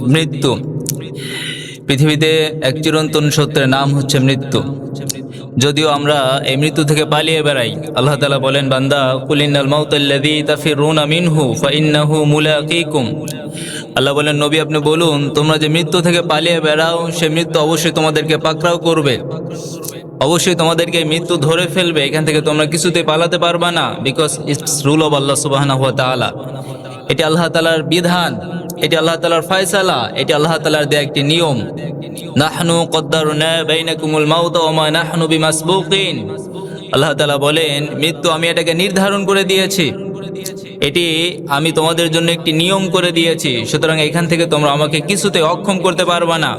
মৃত্যু। পৃথিবীতে এক চিরন্তন সত্যের নাম হচ্ছে মৃত্যু। যদিও আমরা এই মৃত্যু থেকে পালিয়ে বেড়াই, আল্লাহ তালা বলেন, বান্দা কুলিনাল মাউতাল্লাযী তাফিরুনা মিনহু ফাইন্নাহু মুলাকীকুম। আল্লাহ বলেন, নবী আপনি বলুন, তোমরা যে মৃত্যু থেকে পালিয়ে বেড়াও, সে মৃত্যু অবশ্যই তোমাদেরকে পাকড়াও করবে। অবশ্যই তোমাদেরকে মৃত্যু ধরে ফেলবে, এখান থেকে তোমরা কিছুতে পালাতে পারবা না বিকজ ইটস রুল অব আল্লাহ তাআলা। এটি আল্লাহ তালার বিধান। এটি আল্লাহ তালার ফয়সালা, এটি আল্লাহ তালার দেয়া একটি নিয়ম। নাহনু কদ্দারু বাইনাকুমুল মাউত ওয়া মা নাহনু বিমাসবুকিন। আল্লাহ তালা বলেন, মৃত্যু আমি এটাকে নির্ধারণ করে দিয়েছি। এটি আমি তোমাদের জন্য একটি নিয়ম করে দিয়েছি। সুতরাং এখান থেকে তোমরা আমাকে কিছুতে অক্ষম করতে পারবা না।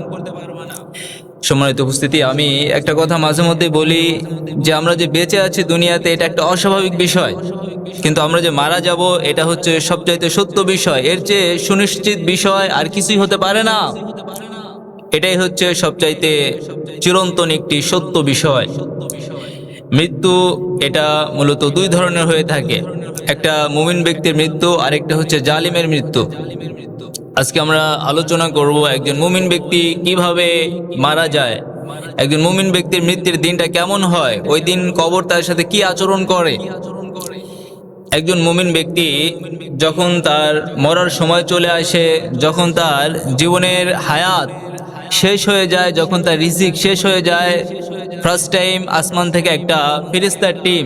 সম্মানিত উপস্থিতি, আমি একটা কথা মাঝে মধ্যে বলি যে আমরা যে বেঁচে আছি দুনিয়াতে, এটা একটা অস্বাভাবিক বিষয়। কিন্তু আমরা যে মারা যাব, এটা হচ্ছে সবচাইতে সত্য বিষয়। এর চেয়ে সুনিশ্চিত বিষয় আর কিছুই হতে পারে না। এটাই হচ্ছে সবচাইতে চিরন্তন একটি সত্য বিষয়। মৃত্যু, এটা মূলত দুই ধরনের হয়ে থাকে। একটা মুমিন ব্যক্তির মৃত্যু আর একটা হচ্ছে জালিমের মৃত্যু। আজকে আমরা আলোচনা করব একজন মুমিন ব্যক্তি কীভাবে মারা যায়, একজন মুমিন ব্যক্তির মৃত্যুর দিনটা কেমন হয়, ওই দিন কবর তার সাথে কি আচরণ করে। একজন মুমিন ব্যক্তি যখন তার মরার সময় চলে আসে, যখন তার জীবনের হায়াত শেষ হয়ে যায়, যখন তার রিজিক শেষ হয়ে যায় ফার্স্ট টাইম আসমান থেকে একটা ফিরিস্তার টিম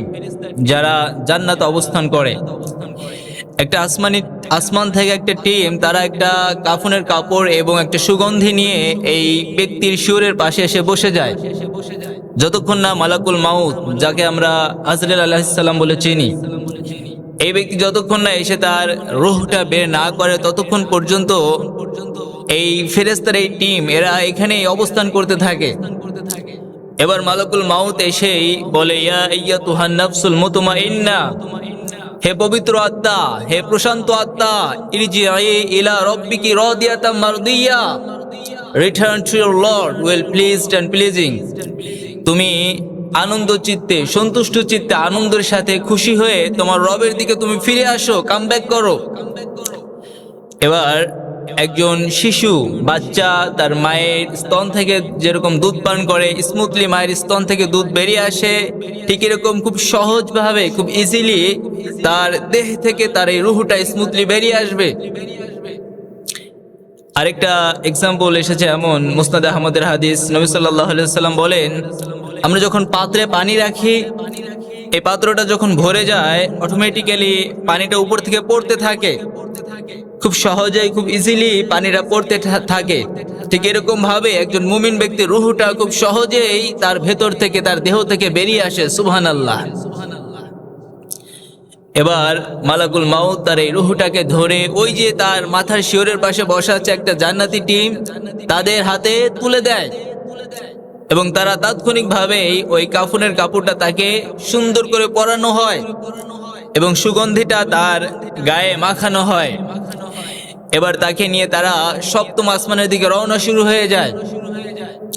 যারা জান্নাত অবস্থান করে। একটা আসমানি আসমান থেকে একটা টিম, তারা একটা কাফনের কাপড় এবং একটা সুগন্ধি নিয়ে এই ব্যক্তির শিওরের পাশে এসে বসে যায়। যতক্ষণ না মালাকুল মাউত, যাকে আমরা আজরাইল আলাহিসাল্লাম বলে চিনি, এই ব্যক্তি যতক্ষণ না এসে তার রোহটা বের না করে, ততক্ষণ পর্যন্ত এই ফেরেস্তার এই টিম, এরা এখানেই অবস্থান করতে থাকে। এবার মালাকুল মাউত এসেই বলে, ইয়া ইয়া তুহান নাফসুল মুতমা ইন্না হে পবিত্র আত্মা, হে প্রশান্ত আত্মা ইলা লর্ড ওয়েল প্লিজিং তুমি আনন্দ চিত্তে, সন্তুষ্ট চিত্তে, আনন্দের সাথে খুশি হয়ে তোমার রবের দিকে তুমি ফিরে আসো কাম ব্যাক করো। এবার একজন শিশু, বাচ্চা, তার মায়ের স্তন থেকে যেরকম দুধ পান করে স্মুথলি মায়ের স্তন থেকে দুধ বেরিয়ে আসে, ঠিক এরকম খুব সহজভাবে, খুব ইজিলি তার দেহ থেকে তার এই রুহুটা স্মুথলি বেরিয়ে আসবে। আরেকটা এক্সাম্পল এসেছে এমন মুস্তাদ আহমদের হাদিস, নবী সাল্লাম বলেন, আমরা যখন পাত্রে পানি রাখি, এই পাত্রটা যখন ভরে যায় অটোমেটিক্যালি পানিটা উপর থেকে পড়তে থাকে। খুব সহজেই, খুব ইজিলি পানিটা পড়তে থাকে। ঠিক এরকম ভাবে একজন মুমিন ব্যক্তির রুহুটা খুব সহজেই তার ভেতর থেকে, তার দেহ থেকে বেরিয়ে আসে সুবহান আল্লাহ এবার মালাকুল মাউত তার এই রুহুটাকে ধরে ওই যে তার মাথার শিওরের পাশে বসা আছে একটা জান্নাতি টিম, তাদের হাতে তুলে দেয়। এবং তারা তাৎক্ষণিকভাবেই ওই কাফনের কাপড়টা তাকে সুন্দর করে পরানো হয় এবং সুগন্ধিটা তার গায়ে মাখানো হয়। এবার তাকে নিয়ে তারা সপ্তম আসমানের দিকে রওনা শুরু হয়ে যায়।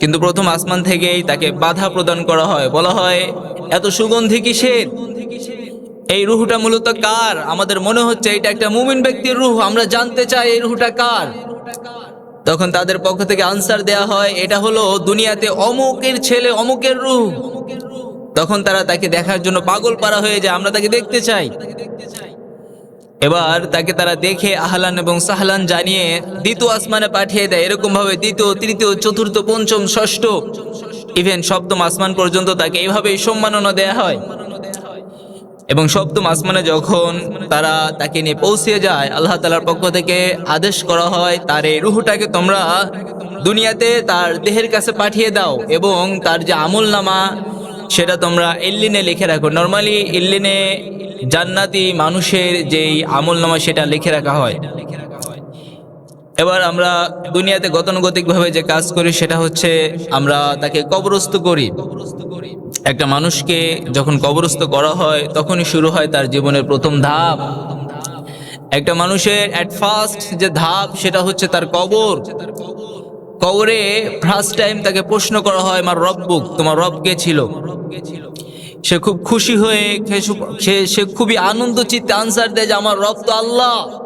কিন্তু প্রথম আসমান থেকেই তাকে বাধা প্রদান করা হয়। বলা হয়, এত সুগন্ধি কিসের? এই রুহটা মূলত কার? আমাদের মনে হচ্ছে এটা একটা মুমিন ব্যক্তির রুহ। আমরা জানতে চাই এই রুহটা কার? তখন তাদের পক্ষ থেকে আনসার দেয়া হয়, এটা হলো দুনিয়াতে অমুকের ছেলে, অমুকের রুহ। তখন তারা তাকে দেখার জন্য পাগল পারা হয়ে যায়। আমরা তাকে দেখতে চাই। এবার তাকে তারা দেখে আহলান এবং সাহলান জানিয়ে দ্বিতীয় আসমানে পাঠিয়ে দেয়। এরকম ভাবে দ্বিতীয়, তৃতীয়, চতুর্থ, পঞ্চম, ষষ্ঠ ইভেন সপ্তম আসমান পর্যন্ত তাকে এইভাবেই সম্মাননা দেয়া হয়। এবং সপ্তম আসমানে যখন তারা তাকে নিয়ে পৌঁছে যায়, আল্লাহ তালার পক্ষ থেকে আদেশ করা হয়, তার এই রুহুটাকে তোমরা দুনিয়াতে তার দেহের কাছে পাঠিয়ে দাও এবং তার যে আমল নামা সেটা তোমরা ইল্লিনে লিখে রাখো। নর্মালি ইল্লিনে জান্নাতি মানুষের যেই আমল নামা সেটা লিখে রাখা হয়। এবার আমরা দুনিয়াতে গতানুগতিকভাবে যে কাজ করি সেটা হচ্ছে আমরা তাকে কবরস্থ করি। একটা মানুষকে যখন কবরস্থ করা হয়, তখনই শুরু হয় তার জীবনের প্রথম ধাপ। একটা মানুষের অ্যাট ফার্স্ট যে ধাপ, সেটা হচ্ছে তার কবর। কবরে ফার্স্ট টাইম তাকে প্রশ্ন করা হয়, আমার রব্বুক তোমার রব কে ছিল? সে খুব খুশি হয়ে সে- খুবই আনন্দ চিত্তে আনসার দেয় যে, আমার রব তো আল্লাহ।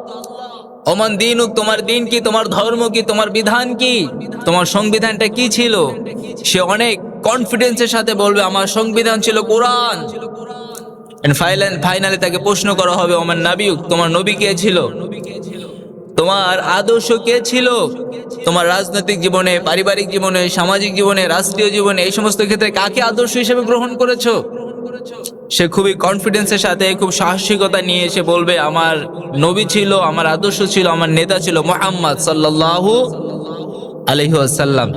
ওমান দিন তোমার দিন কি, তোমার ধর্ম কি, তোমার বিধান কি, তোমার সংবিধানটা কি ছিল? সে অনেক কনফিডেন্সের সাথে বলবে, আমার সংবিধান ছিল কোরআন। ফাইনালি তাকে প্রশ্ন করা হবে আমার নাবিউক, তোমার নবী কে ছিল? তোমার আদর্শ কে ছিল? তোমার রাজনৈতিক জীবনে, পারিবারিক জীবনে, সামাজিক জীবনে, রাষ্ট্রীয় জীবনে, এই সমস্ত ক্ষেত্রে কাকে আদর্শ হিসেবে গ্রহণ করেছ? সে খুবই কনফিডেন্সের সাথে, খুব সাহসিকতা নিয়ে এসে বলবে, আমার নবী ছিল, আমার আদর্শ ছিল, আমার নেতা ছিল মোহাম্মদ সাল্লাল্লাহু আলহি আসাল্লাম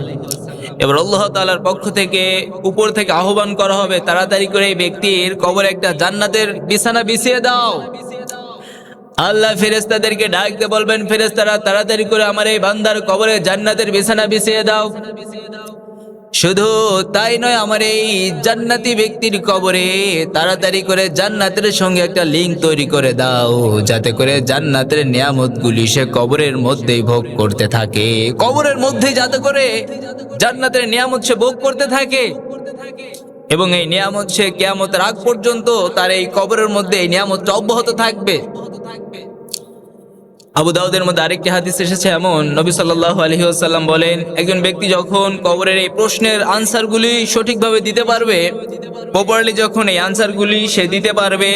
এবার আল্লাহ তালার পক্ষ থেকে উপর থেকে আহ্বান করা হবে, তাড়াতাড়ি করে এই ব্যক্তির কবরে একটা জান্নাতের বিছানা বিছিয়ে দাও। আল্লাহ ফেরেস্তাদেরকে ডাকতে বলবেন ফেরেস্তারা তাড়াতাড়ি করে আমার এই বান্দার কবরে জান্নাতের বিছানা বিছিয়ে দাও। শুধু তাই নয়, আমার এই জান্নাতি ব্যক্তির কবরে তাড়াতাড়ি করে জান্নাতের সঙ্গে একটা লিঙ্ক তৈরি করে দাও, যাতে করে জান্নাতের নিয়ামতগুলি সে কবরের মধ্যেই ভোগ করতে থাকে। কবরের মধ্যেই যাতে করে জান্নাতের নিয়ামত সে ভোগ করতে থাকে। এবং এই নিয়ামত সে কেয়ামতের আগ পর্যন্ত তার এই কবরের মধ্যে এই নিয়ামতটা অব্যাহত থাকবে। আবু দাউদের মধ্যে আরেকটি হাদিস এসেছে এমন। নবী সাল্লাহ আলহি আসাল্লাম বলেন, একজন ব্যক্তি যখন কবরের এই প্রশ্নের আনসারগুলি সঠিকভাবে দিতে পারবে, প্রপারলি যখন এই আনসারগুলি সে দিতে পারবে,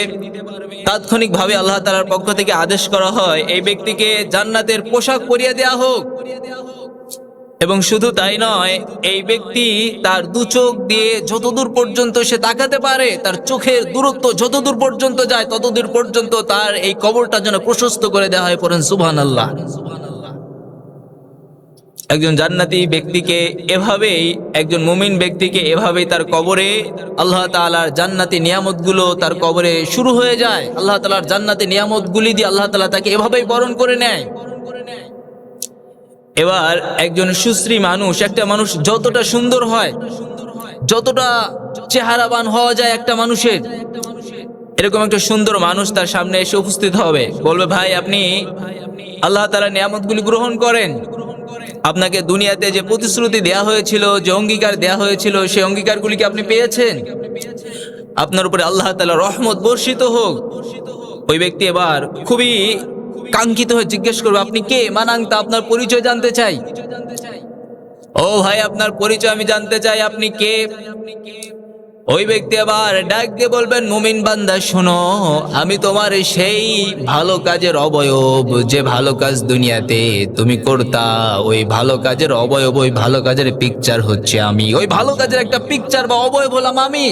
তাৎক্ষণিকভাবে আল্লাহ তালার পক্ষ থেকে আদেশ করা হয়, এই ব্যক্তিকে জান্নাতের পোশাক পরিয়ে দেওয়া হোক। এবং শুধু তাই নয়, এই ব্যক্তি তার দু চোখ দিয়ে যতদূর পর্যন্ত সে তাকাতে পারে, তার চোখের দূরত্ব যতদূর পর্যন্ত যায়, ততদূর পর্যন্ত তার এই কবরটা যেন প্রশস্ত করে দেওয়া হয় পড়েন সুবহান আল্লাহ একজন জান্নাতি ব্যক্তিকে এভাবেই, একজন মুমিন ব্যক্তিকে এভাবেই তার কবরে আল্লাহ তাআলার জান্নাতি নিয়ামতগুলো তার কবরে শুরু হয়ে যায়। আল্লাহ তাআলার জান্নাতি নিয়ামতগুলি দিয়ে আল্লাহ তাআলা তাকে এভাবেই বরণ করে নেয়। এবার একজন সুশ্রী মানুষ, একটা মানুষ যতটা সুন্দর হয়, যতটা চেহারাবান হওয়া যায় একটা মানুষের, এরকম একটা সুন্দর মানুষ তার সামনে এসে উপস্থিত হবে। বলবে, ভাই, আপনি আল্লাহ তালা নিয়ামতগুলি গ্রহণ করেন। আপনাকে দুনিয়াতে যে প্রতিশ্রুতি দেয়া হয়েছিল, যে অঙ্গীকার দেয়া হয়েছিল, সেই অঙ্গীকারগুলি কি আপনি পেয়েছেন? আপনার উপরে আল্লাহ তালা রহমত বর্ষিত হোক। ওই ব্যক্তি এবার খুবই কাঙ্ক্ষিত হয়ে জিজ্ঞেস করবে, আপনি কে? মানাংতা, আপনার পরিচয় জানতে চাই। ও ভাই, আপনার পরিচয় আমি জানতে চাই, আপনি কে? ওই ব্যক্তি আবার ডাক দিয়ে বলবেন মুমিন বান্দা, শোনো, আমি তোমার সেই ভালো কাজের অবয়ব, যে ভালো কাজ দুনিয়াতে তুমি করতা, ওই ভালো কাজের অবয়ব, ওই ভালো কাজের পিকচার হচ্ছে আমি। ওই ভালো কাজের একটা পিকচার বা অবয়ব হলাম আমি।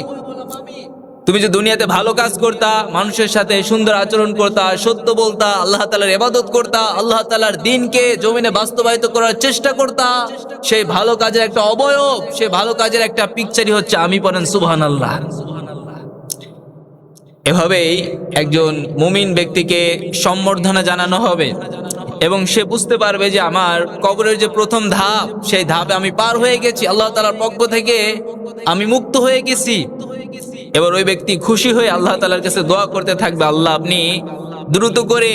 তুমি যে দুনিয়াতে ভালো কাজ করতা, মানুষের সাথে সুন্দর আচরণ করতা, সত্য বলতা, আল্লাহ তালার এবাদত করতা, আল্লাহ তালার দিনকে জমিনে বাস্তবায়িত করার চেষ্টা করতা, সেই ভালো কাজের একটা অবয়ব, সেই ভালো কাজের একটা পিকচারই হচ্ছে আমি পড়েন সুবহান আল্লাহ এভাবেই একজন মুমিন ব্যক্তিকে সম্বর্ধনা জানানো হবে এবং সে বুঝতে পারবে যে আমার কবরের যে প্রথম ধাপ, সেই ধাপে আমি পার হয়ে গেছি, আল্লাহ তালার পক্ষ থেকে আমি মুক্ত হয়ে গেছি। এবার ওই ব্যক্তি খুশি হয়ে আল্লাহ তালার কাছে দোয়া করতে থাকবে, আল্লাহ, আপনি দ্রুত করে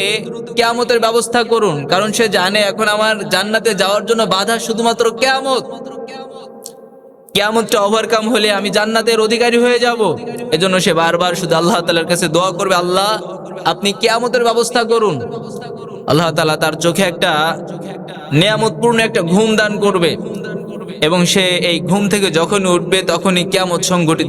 কেয়ামতের ব্যবস্থা করুন, কারণ সে জানে এখন আমার জান্নাতে যাওয়ার জন্য বাধা শুধুমাত্র কেয়ামত। কেয়ামতটা ওভারকাম হলে আমি জান্নাতের অধিকারী হয়ে যাব। এজন্য সে বারবার শুধু আল্লাহ তালার কাছে দোয়া করবে, আল্লাহ, আপনি কেয়ামতের ব্যবস্থা করুন। আল্লাহ তালা তার চোখে একটা নিয়ামতপূর্ণ একটা ঘুম দান করবে এবং সে এই ঘুম থেকে যখন উঠবে তখনই কেয়ামত সংগঠিত